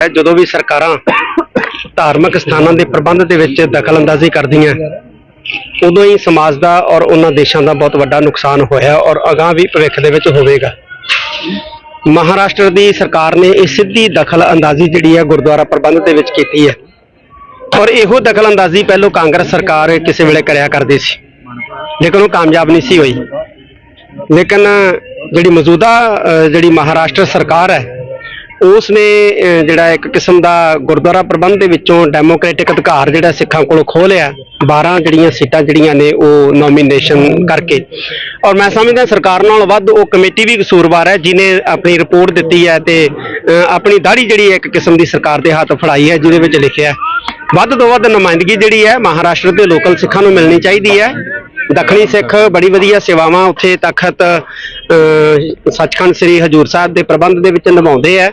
ਜਦੋਂ ਵੀ ਸਰਕਾਰਾਂ ਧਾਰਮਿਕ ਸਥਾਨਾਂ ਦੇ ਪ੍ਰਬੰਧ ਦੇ ਵਿੱਚ ਦਖਲਅੰਦਾਜ਼ੀ ਕਰਦੀਆਂ, ਉਦੋਂ ਹੀ ਸਮਾਜ ਦਾ ਔਰ ਉਹਨਾਂ ਦੇਸ਼ਾਂ ਦਾ ਬਹੁਤ ਵੱਡਾ ਨੁਕਸਾਨ ਹੋਇਆ ਔਰ ਅਗਾਹ ਵੀ ਭਵਿੱਖ ਦੇ ਵਿੱਚ ਹੋਵੇਗਾ। ਮਹਾਰਾਸ਼ਟਰ ਦੀ ਸਰਕਾਰ ਨੇ ਇਹ ਸਿੱਧੀ ਦਖਲਅੰਦਾਜ਼ੀ ਜਿਹੜੀ ਹੈ ਗੁਰਦੁਆਰਾ ਪ੍ਰਬੰਧ ਦੇ ਵਿੱਚ ਕੀਤੀ ਹੈ। ਔਰ ਇਹੋ ਦਖਲਅੰਦਾਜ਼ੀ ਪਹਿਲੋਂ ਕਾਂਗਰਸ ਸਰਕਾਰ ਕਿਸੇ ਵੇਲੇ ਕਰਿਆ ਕਰਦੀ ਸੀ। ਲੇਕਿਨ ਉਹ ਕਾਮਯਾਬ ਨਹੀਂ ਸੀ ਹੋਈ। ਲੇਕਿਨ ਜਿਹੜੀ ਮੌਜੂਦਾ ਜਿਹੜੀ ਮਹਾਰਾਸ਼ਟਰ ਸਰਕਾਰ ਹੈ ਉਸ ਨੇ ਜਿਹੜਾ ਇੱਕ ਕਿਸਮ ਦਾ ਗੁਰਦੁਆਰਾ ਪ੍ਰਬੰਧ ਦੇ ਵਿੱਚੋਂ ਡੈਮੋਕ੍ਰੈਟਿਕ ਅਧਿਕਾਰ ਜਿਹੜਾ ਸਿੱਖਾਂ ਕੋਲੋਂ ਖੋਹ ਲਿਆ। 12 ਜਿਹੜੀਆਂ ਸੀਟਾਂ ਜਿਹੜੀਆਂ ਨੇ ਉਹ ਨੋਮੀਨੇਸ਼ਨ ਕਰਕੇ। ਔਰ ਮੈਂ ਸਮਝਦਾ ਸਰਕਾਰ ਨਾਲੋਂ ਵੱਧ ਉਹ ਕਮੇਟੀ ਵੀ ਕਸੂਰਵਾਰ ਹੈ ਜਿਨੇ ਆਪਣੀ ਰਿਪੋਰਟ ਦਿੱਤੀ ਹੈ ਤੇ ਆਪਣੀ ਦਾੜੀ ਜਿਹੜੀ ਹੈ ਇੱਕ ਕਿਸਮ ਦੀ ਸਰਕਾਰ ਦੇ ਹੱਥ ਫੜਾਈ ਹੈ, ਜਿਹਦੇ ਵਿੱਚ ਲਿਖਿਆ ਵੱਧ ਤੋਂ ਵੱਧ ਨੁਮਾਇੰਦਗੀ ਜਿਹੜੀ ਹੈ ਮਹਾਰਾਸ਼ਟਰ ਦੇ ਲੋਕਲ ਸਿੱਖਾਂ ਨੂੰ ਮਿਲਣੀ ਚਾਹੀਦੀ ਹੈ। ਦੱਖਣੀ ਸਿੱਖ ਬੜੀ ਵਧੀਆ ਸੇਵਾਵਾਂ ਉੱਥੇ ਤਖਤ ਸੱਚਖੰਡ ਸ੍ਰੀ ਹਜੂਰ ਸਾਹਿਬ ਦੇ ਪ੍ਰਬੰਧ ਦੇ ਵਿੱਚ ਨਿਭਾਉਂਦੇ ਆ।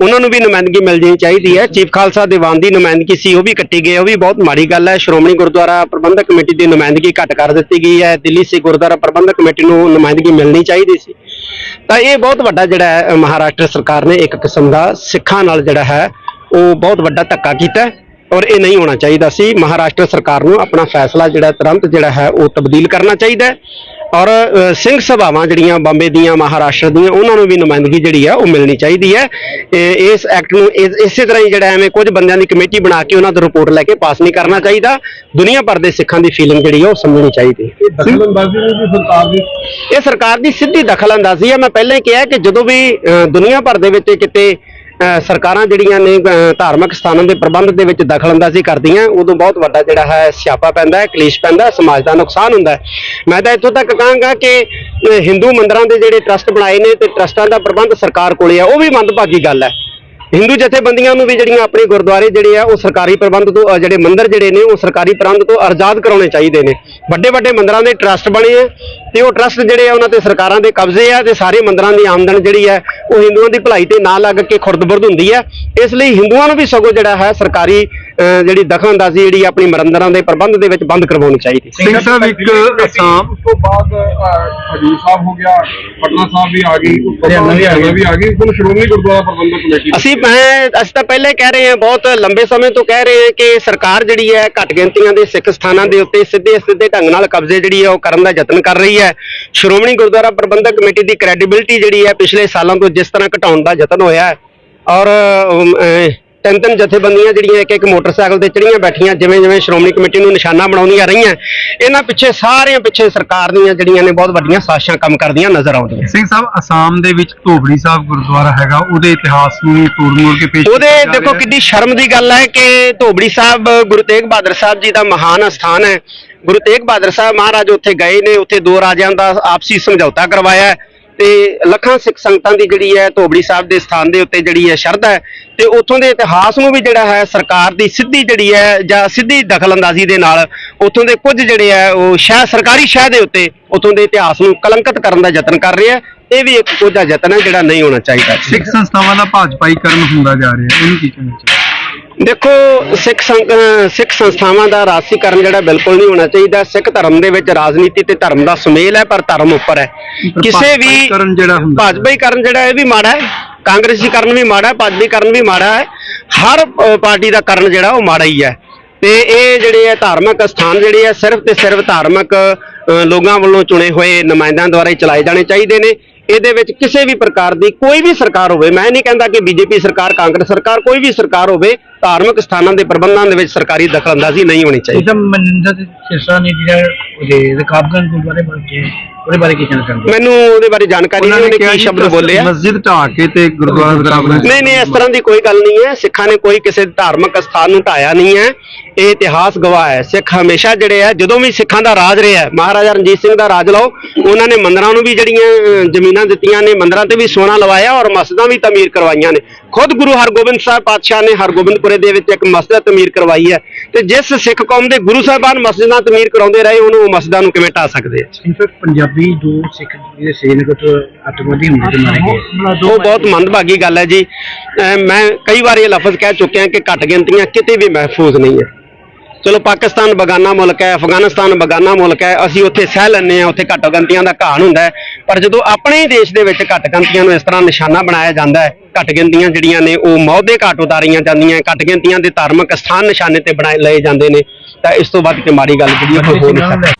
ਉਹਨਾਂ ਨੂੰ ਵੀ ਨੁਮਾਇੰਦਗੀ ਮਿਲ ਜਾਣੀ ਚਾਹੀਦੀ ਹੈ। ਚੀਫ ਖਾਲਸਾ ਦੀਵਾਨ ਦੀ ਨੁਮਾਇੰਦਗੀ ਸੀ ਉਹ ਵੀ ਕੱਟੀ ਗਈ ਉਹ ਵੀ ਬਹੁਤ ਮਾੜੀ ਗੱਲ ਹੈ। ਸ਼੍ਰੋਮਣੀ ਗੁਰਦੁਆਰਾ ਪ੍ਰਬੰਧਕ ਕਮੇਟੀ ਦੀ ਨੁਮਾਇੰਦਗੀ ਘੱਟ ਕਰ ਦਿੱਤੀ ਗਈ ਹੈ। ਦਿੱਲੀ ਸਿੱਖ ਗੁਰਦੁਆਰਾ ਪ੍ਰਬੰਧਕ ਕਮੇਟੀ ਨੂੰ ਨੁਮਾਇੰਦਗੀ ਮਿਲਣੀ ਚਾਹੀਦੀ ਸੀ। ਤਾਂ ਇਹ ਬਹੁਤ ਵੱਡਾ ਜਿਹੜਾ ਹੈ ਮਹਾਰਾਸ਼ਟਰ ਸਰਕਾਰ ਨੇ ਇੱਕ ਕਿਸਮ ਦਾ ਸਿੱਖਾਂ ਨਾਲ ਜਿਹੜਾ ਹੈ ਉਹ ਬਹੁਤ ਵੱਡਾ ਧੱਕਾ ਕੀਤਾ ਔਰ ਇਹ ਨਹੀਂ ਹੋਣਾ ਚਾਹੀਦਾ ਸੀ। ਮਹਾਰਾਸ਼ਟਰ ਸਰਕਾਰ ਨੂੰ ਆਪਣਾ ਫੈਸਲਾ ਜਿਹੜਾ ਤੁਰੰਤ ਜਿਹੜਾ ਹੈ ਉਹ ਤਬਦੀਲ ਕਰਨਾ ਚਾਹੀਦਾ ਔਰ ਸਿੰਘ ਸਭਾਵਾਂ ਜਿਹੜੀਆਂ ਬੰਬੇ ਦੀਆਂ ਮਹਾਰਾਸ਼ਟਰ ਦੀਆਂ ਉਹਨਾਂ ਨੂੰ ਵੀ ਨੁਮਾਇੰਦਗੀ ਜਿਹੜੀ ਹੈ ਉਹ ਮਿਲਣੀ ਚਾਹੀਦੀ ਹੈ। ਇਸ ਐਕਟ ਨੂੰ ਇਸ- ਤਰ੍ਹਾਂ ਹੀ ਜਿਹੜਾ ਐਵੇਂ ਕੁਝ ਬੰਦਿਆਂ ਦੀ ਕਮੇਟੀ ਬਣਾ ਕੇ ਉਹਨਾਂ ਤੋਂ ਰਿਪੋਰਟ ਲੈ ਕੇ ਪਾਸ ਨਹੀਂ ਕਰਨਾ ਚਾਹੀਦਾ। ਦੁਨੀਆ ਭਰ ਦੇ ਸਿੱਖਾਂ ਦੀ ਫੀਲਿੰਗ ਜਿਹੜੀ ਹੈ ਉਹ ਸਮਝਣੀ ਚਾਹੀਦੀ ਇਹ ਸਰਕਾਰ ਦੀ? ਸਿੱਧੀ ਦਖਲਅੰਦਾਜ਼ੀ ਹੈ ਮੈਂ ਪਹਿਲਾਂ ਹੀ ਕਿਹਾ ਕਿ ਜਦੋਂ ਵੀ ਦੁਨੀਆ ਭਰ ਦੇ ਵਿੱਚ ਕਿਤੇ ਸਰਕਾਰਾਂ ਜਿਹੜੀਆਂ ਨੇ ਧਾਰਮਿਕ ਸਥਾਨਾਂ ਦੇ ਪ੍ਰਬੰਧ ਦੇ ਵਿੱਚ ਦਖਲਅੰਦਾਜ਼ੀ ਕਰਦੀਆਂ, ਉਦੋਂ ਬਹੁਤ ਵੱਡਾ ਜਿਹੜਾ ਹੈ ਸਿਆਪਾ ਪੈਂਦਾ ਹੈ, ਕਲੇਸ਼ ਪੈਂਦਾ ਸਮਾਜ ਦਾ ਨੁਕਸਾਨ ਹੁੰਦਾ ਮੈਂ ਤਾਂ ਇੱਥੋਂ ਤੱਕ ਕਹਾਂਗਾ ਕਿ ਹਿੰਦੂ ਮੰਦਰਾਂ ਦੇ ਜਿਹੜੇ ਟਰਸਟ ਬਣਾਏ ਨੇ ਤੇ ਟਰਸਟਾਂ ਦਾ ਪ੍ਰਬੰਧ ਸਰਕਾਰ ਕੋਲੇ ਆ, ਉਹ ਵੀ ਮੰਦਭਾਗੀ ਗੱਲ ਹੈ। ਹਿੰਦੂ ਜਥੇਬੰਦੀਆਂ ਨੂੰ ਵੀ ਜਿਹੜੀਆਂ ਆਪਣੇ ਗੁਰਦੁਆਰੇ ਜਿਹੜੇ ਆ, ਉਹ ਸਰਕਾਰੀ ਪ੍ਰਬੰਧ ਤੋਂ ਜਿਹੜੇ ਮੰਦਿਰ ਜਿਹੜੇ ਨੇ, ਉਹ ਸਰਕਾਰੀ ਪ੍ਰਬੰਧ ਤੋਂ ਆਜ਼ਾਦ ਕਰਾਉਣੇ ਚਾਹੀਦੇ ਨੇ। ਵੱਡੇ ਵੱਡੇ ਮੰਦਿਰਾਂ ਦੇ ਟਰਸਟ ਬਣੇ ਆ ਤੇ ਉਹ ਟਰਸਟ ਜਿਹੜੇ ਆ, ਉਹਨਾਂ ਤੇ ਸਰਕਾਰਾਂ ਦੇ ਕਬਜ਼ੇ ਆ ਤੇ ਸਾਰੇ ਮੰਦਿਰਾਂ ਦੀ ਆਮਦਨ ਜਿਹੜੀ ਹੈ ਉਹ ਹਿੰਦੂਆਂ ਦੀ ਭਲਾਈ ਤੇ ਨਾ ਲੱਗ ਕੇ ਖੁਰਦਬੁਰਦ ਹੁੰਦੀ ਹੈ ਇਸ ਲਈ ਹਿੰਦੂਆਂ ਨੂੰ ਵੀ ਸਗੋਂ ਜਿਹੜਾ ਹੈ ਸਰਕਾਰੀ ਜਿਹੜੀ ਦਖਲਅੰਦਾਜ਼ੀ ਜਿਹੜੀ ਆਪਣੀ ਮੰਦਿਰਾਂ ਦੇ ਪ੍ਰਬੰਧ ਦੇ ਵਿੱਚ ਬੰਦ ਕਰਵਾਉਣੀ ਚਾਹੀਦੀ। ਸਿੰਘ ਸਾਹਿਬ ਇੱਕ ਅਸਾਮ ਉਸ ਤੋਂ ਬਾਅਦ ਹਜੂਰ ਸਾਹਿਬ ਹੋ ਗਿਆ ਪਟਨਾ ਸਾਹਿਬ ਵੀ ਆ ਗਈ ਉਸ ਤੋਂ ਬਾਅਦ ਹਰਿਆਣਾ ਵੀ ਆ ਗਈ ਹੁਣ ਸ਼੍ਰੋਮਣੀ ਗੁਰਦੁਆਰਾ ਪ੍ਰਬੰਧਕ ਕਮੇਟੀ ਅਸੀਂ ਮੈਂ ਅਸੀਂ ਤਾਂ ਪਹਿਲੇ ਕਹਿ ਰਹੇ ਹਾਂ ਬਹੁਤ ਲੰਬੇ ਸਮੇਂ ਤੋਂ ਕਹਿ ਰਹੇ ਹਾਂ ਕਿ ਸਰਕਾਰ ਜਿਹੜੀ ਹੈ ਘੱਟ ਗਿਣਤੀਆਂ ਦੇ ਸਿੱਖ ਸਥਾਨਾਂ ਦੇ ਉੱਤੇ ਸਿੱਧੇ ਸਿੱਧੇ ਢੰਗ ਨਾਲ ਕਬਜ਼ੇ ਜਿਹੜੀ ਹੈ ਉਹ ਕਰਨ ਦਾ ਯਤਨ ਕਰ ਰਹੀ ਹੈ। ਸ਼੍ਰੋਮਣੀ ਗੁਰਦੁਆਰਾ ਪ੍ਰਬੰਧਕ ਕਮੇਟੀ ਦੀ ਕ੍ਰੈਡੀਬਿਲਿਟੀ ਜਿਹੜੀ ਹੈ ਪਿਛਲੇ ਸਾਲਾਂ ਤੋਂ ਜਿਸ ਤਰ੍ਹਾਂ ਘਟਾਉਣ ਦਾ ਯਤਨ ਹੋਇਆ ਹੈ। ਔਰ ਤਿੰਨ ਤਿੰਨ ਜਥੇਬੰਦੀਆਂ ਜਿਹੜੀਆਂ ਇੱਕ ਇੱਕ ਮੋਟਰਸਾਈਕਲ ਤੇ ਚੜੀਆਂ ਬੈਠੀਆਂ ਜਿਵੇਂ ਜਿਵੇਂ ਸ਼੍ਰੋਮਣੀ ਕਮੇਟੀ ਨੂੰ ਨਿਸ਼ਾਨਾ ਬਣਾਉਂਦੀਆਂ ਰਹੀਆਂ ਇਹਨਾਂ ਪਿੱਛੇ ਸਾਰਿਆਂ ਪਿੱਛੇ ਸਰਕਾਰ ਦੀਆਂ ਜਿਹੜੀਆਂ ਨੇ ਬਹੁਤ ਵੱਡੀਆਂ ਸਾਜ਼ਿਸ਼ਾਂ ਕੰਮ ਕਰਦੀਆਂ ਨਜ਼ਰ ਆਉਂਦੀਆਂ। ਸਿੰਘ ਸਾਹਿਬ ਅਸਾਮ ਦੇ ਵਿੱਚ ਧੋਬੜੀ ਸਾਹਿਬ ਗੁਰਦੁਆਰਾ ਹੈਗਾ ਉਹਦੇ ਇਤਿਹਾਸ ਨੂੰ ਤੋੜ ਮੋੜ ਕੇ ਪੇਸ਼ ਉਹਦੇ ਦੇਖੋ। ਕਿੰਨੀ ਸ਼ਰਮ ਦੀ ਗੱਲ ਹੈ ਕਿ ਧੋਬੜੀ ਸਾਹਿਬ ਗੁਰੂ ਤੇਗ ਬਹਾਦਰ ਸਾਹਿਬ ਜੀ ਦਾ ਮਹਾਨ ਅਸਥਾਨ ਹੈ। ਗੁਰੂ ਤੇਗ ਬਹਾਦਰ ਸਾਹਿਬ ਮਹਾਰਾਜ ਉੱਥੇ ਗਏ ਨੇ ਉੱਥੇ ਦੋ ਰਾਜਿਆਂ ਦਾ ਆਪਸੀ ਸਮਝੌਤਾ ਕਰਵਾਇਆ ਹੈ। ਤੇ ਲੱਖਾਂ ਸਿੱਖ ਸੰਗਤਾਂ ਦੀ ਜਿਹੜੀ ਹੈ ਧੋਬੜੀ ਸਾਹਿਬ ਦੇ ਸਥਾਨ ਦੇ ਉੱਤੇ ਜਿਹੜੀ ਹੈ ਸ਼ਰਧਾ ਹੈ ਤੇ ਉੱਥੋਂ ਦੇ ਇਤਿਹਾਸ ਨੂੰ ਵੀ ਜਿਹੜਾ ਹੈ ਸਰਕਾਰ ਦੀ ਸਿੱਧੀ ਜਿਹੜੀ ਹੈ ਜਾਂ ਸਿੱਧੀ ਦਖਲਅੰਦਾਜ਼ੀ ਦੇ ਨਾਲ ਉੱਥੋਂ ਦੇ ਕੁਝ ਜਿਹੜੇ ਹੈ ਉਹ ਸ਼ਹਿ, ਸਰਕਾਰੀ ਸ਼ਹਿ ਦੇ ਉੱਤੇ ਉੱਥੋਂ ਦੇ ਇਤਿਹਾਸ ਨੂੰ ਕਲੰਕਿਤ ਕਰਨ ਦਾ ਯਤਨ ਕਰ ਰਿਹਾ ਇਹ ਵੀ ਇੱਕ ਕੋਝਾ ਯਤਨ ਹੈ ਜਿਹੜਾ ਨਹੀਂ ਹੋਣਾ ਚਾਹੀਦਾ। ਸਿੱਖ ਸੰਸਥਾਵਾਂ ਦਾ ਭਾਜਪਾਈਕਰਨ ਹੁੰਦਾ ਜਾ ਰਿਹਾ ਇਹਨੂੰ ਕੀ ਕਹਿਣਾ ਚਾਹੀਦਾ ਦੇਖੋ ਸਿੱਖ ਸੰਗ- ਸਿੱਖ ਸੰਸਥਾਵਾਂ ਦਾ ਰਾਜਸੀਕਰਨ ਜਿਹੜਾ ਬਿਲਕੁਲ ਨਹੀਂ ਹੋਣਾ ਚਾਹੀਦਾ। ਸਿੱਖ ਧਰਮ ਦੇ ਵਿੱਚ ਰਾਜਨੀਤੀ ਤੇ ਧਰਮ ਦਾ ਸੁਮੇਲ ਹੈ ਪਰ ਧਰਮ ਉੱਪਰ ਹੈ। ਕਿਸੇ ਵੀ ਭਾਜਪਾਈਕਰਨ ਜਿਹੜਾ ਹੁੰਦਾ। ਭਾਜਪਾਈਕਰਨ ਜਿਹੜਾ ਇਹ ਵੀ ਮਾੜਾ ਹੈ। ਕਾਂਗਰਸੀਕਰਨ ਵੀ ਮਾੜਾ ਹੈ ਭਾਜਪਾਈਕਰਨ ਵੀ ਮਾੜਾ ਹੈ। ਹਰ ਪਾਰਟੀ ਦਾ ਕਰਨ ਜਿਹੜਾ ਉਹ ਮਾੜਾ ਹੀ ਹੈ। ਤੇ ਇਹ ਜਿਹੜੇ ਹੈ ਧਾਰਮਿਕ ਸਥਾਨ ਜਿਹੜੇ ਆ ਸਿਰਫ ਤੇ ਸਿਰਫ ਧਾਰਮਿਕ ਲੋਕਾਂ ਵੱਲੋਂ ਚੁਣੇ ਹੋਏ ਨੁਮਾਇੰਦਿਆਂ ਦੁਆਰਾ ਹੀ ਚਲਾਏ ਜਾਣੇ ਚਾਹੀਦੇ ਨੇ। ਇਹਦੇ ਵਿੱਚ ਕਿਸੇ ਵੀ ਪ੍ਰਕਾਰ ਦੀ ਕੋਈ ਵੀ ਸਰਕਾਰ ਹੋਵੇ, ਮੈਂ ਨਹੀਂ ਕਹਿੰਦਾ ਕਿ ਬੀਜੇਪੀ ਸਰਕਾਰ, ਕਾਂਗਰਸ ਸਰਕਾਰ, ਕੋਈ ਵੀ ਸਰਕਾਰ ਹੋਵੇ, ਧਾਰਮਿਕ ਸਥਾਨਾਂ ਦੇ ਪ੍ਰਬੰਧਾਂ ਦੇ ਵਿੱਚ ਸਰਕਾਰੀ ਦਖਲਅੰਦਾਜ਼ੀ ਨਹੀਂ ਹੋਣੀ ਚਾਹੀਦੀ। ਇਹਦਾ ਮਨਿੰਦਰ ਸਿਰਸਾ ਨੇ ਜਿਹੜਾ ਉਹਦੇ ਰਕਾਬਗੰਜ ਗੁਰਦੁਆਰੇ ਬਾਰੇ ਉਹਦੇ ਬਾਰੇ ਕੀ ਕਹਿਣਾ ਚਾਹੁੰਦੇ ਮੈਨੂੰ ਉਹਦੇ ਬਾਰੇ ਜਾਣਕਾਰੀ ਨਹੀਂ ਉਹਨੇ ਕੀ ਸ਼ਬਦ ਬੋਲੇ ਆ। ਮਸਜਿਦ ਢਾਹ ਕੇ ਤੇ ਗੁਰਦੁਆਰਾ ਬਰਾਬਰ ਨਹੀਂ ਨਹੀਂ ਇਸ ਤਰ੍ਹਾਂ ਦੀ ਕੋਈ ਗੱਲ ਨਹੀਂ ਹੈ। ਸਿੱਖਾਂ ਨੇ ਕੋਈ ਕਿਸੇ ਧਾਰਮਿਕ ਸਥਾਨ ਨੂੰ ਢਾਇਆ ਨਹੀਂ ਹੈ। ਇਹ ਇਤਿਹਾਸ ਗਵਾਹ ਹੈ। ਸਿੱਖ ਹਮੇਸ਼ਾ ਜਿਹੜੇ ਆ ਜਦੋਂ ਵੀ ਸਿੱਖਾਂ ਦਾ ਰਾਜ ਰਿਹਾ ਹੈ, ਮਹਾਰਾਜਾ ਰਣਜੀਤ ਸਿੰਘ ਦਾ ਰਾਜ ਲਓ ਉਹਨਾਂ ਨੇ ਮੰਦਰਾਂ ਨੂੰ ਵੀ ਜਿਹੜੀਆਂ ਜ਼ਮੀਨਾਂ ਦਿੱਤੀਆਂ ਨੇ ਮੰਦਰਾਂ ਤੇ ਵੀ ਸੋਨਾ ਲਵਾਇਆ ਔਰ ਮਸਜਿਦਾਂ ਵੀ ਤਮੀਰ ਕਰਵਾਈਆਂ ਨੇ। ਖੁਦ ਗੁਰੂ ਹਰਗੋਬਿੰਦ ਸਾਹਿਬ ਪਾਤਸ਼ਾਹ ਨੇ ਹਰਗੋਬਿੰਦਪੁਰੇ ਦੇ ਵਿੱਚ ਇੱਕ ਮਸਜਿਦ ਤਮੀਰ ਕਰਵਾਈ ਹੈ। ਤੇ ਜਿਸ ਸਿੱਖ ਕੌਮ ਦੇ ਗੁਰੂ ਸਾਹਿਬਾਨ ਮਸਜਿਦਾਂ ਤਮੀਰ ਕਰਾਉਂਦੇ ਰਹੇ ਉਹਨੂੰ ਉਹ ਮਸਜਿਦਾਂ ਨੂੰ ਕਿਵੇਂ ਢਾ ਸਕਦੇ ਆ? ਇਨਫੈਕਟ ਪੰਜਾਬੀ ਦੋ ਸਿੱਖ ਜਿਹੜੇ ਸ੍ਰੀਨਗਰ ਤੋਂ ਹੁੰਦੇ ਤੇ ਮਾਰੇ ਗਏ। ਉਹ ਬਹੁਤ ਮੰਦਭਾਗੀ ਗੱਲ ਹੈ ਜੀ। ਮੈਂ ਕਈ ਵਾਰ ਇਹ ਲਫ਼ਜ਼ ਕਹਿ ਚੁੱਕਿਆ ਕਿ ਘੱਟ ਗਿਣਤੀਆਂ ਕਿਤੇ ਵੀ ਮਹਿਫੂਜ਼ ਨਹੀਂ ਹੈ। ਚਲੋ ਪਾਕਿਸਤਾਨ ਬਗਾਨਾ ਮੁਲਕ ਹੈ ਅਫਗਾਨਿਸਤਾਨ ਬਗਾਨਾ ਮੁਲਕ ਹੈ ਅਸੀਂ ਉੱਥੇ ਸਹਿ ਲੈਂਦੇ ਹਾਂ ਉੱਥੇ ਘੱਟ ਗਿਣਤੀਆਂ ਦਾ ਘਾਣ ਹੁੰਦਾ ਹੈ। ਪਰ ਜਦੋਂ ਆਪਣੇ ਹੀ ਦੇਸ਼ ਦੇ ਵਿੱਚ ਘੱਟ ਗਿਣਤੀਆਂ ਨੂੰ ਇਸ ਤਰ੍ਹਾਂ ਨਿਸ਼ਾਨਾ ਬਣਾਇਆ ਜਾਂਦਾ ਹੈ ਘੱਟ ਗਿਣਤੀਆਂ ਜਿਹੜੀਆਂ ਨੇ ਉਹ ਮੌਤ ਦੇ ਘਾਟ ਉਤਾਰੀਆਂ ਜਾਂਦੀਆਂ ਘੱਟ ਗਿਣਤੀਆਂ ਦੇ ਧਾਰਮਿਕ ਸਥਾਨ ਨਿਸ਼ਾਨੇ ਤੇ ਬਣਾਏ ਲਏ ਜਾਂਦੇ ਨੇ ਤਾਂ ਇਸ ਤੋਂ ਵੱਧ ਕੇ ਮਾੜੀ ਗੱਲ ਜਿਹੜੀ ਉਹ ਹੋ ਨਹੀਂ ਸਕਦੀ।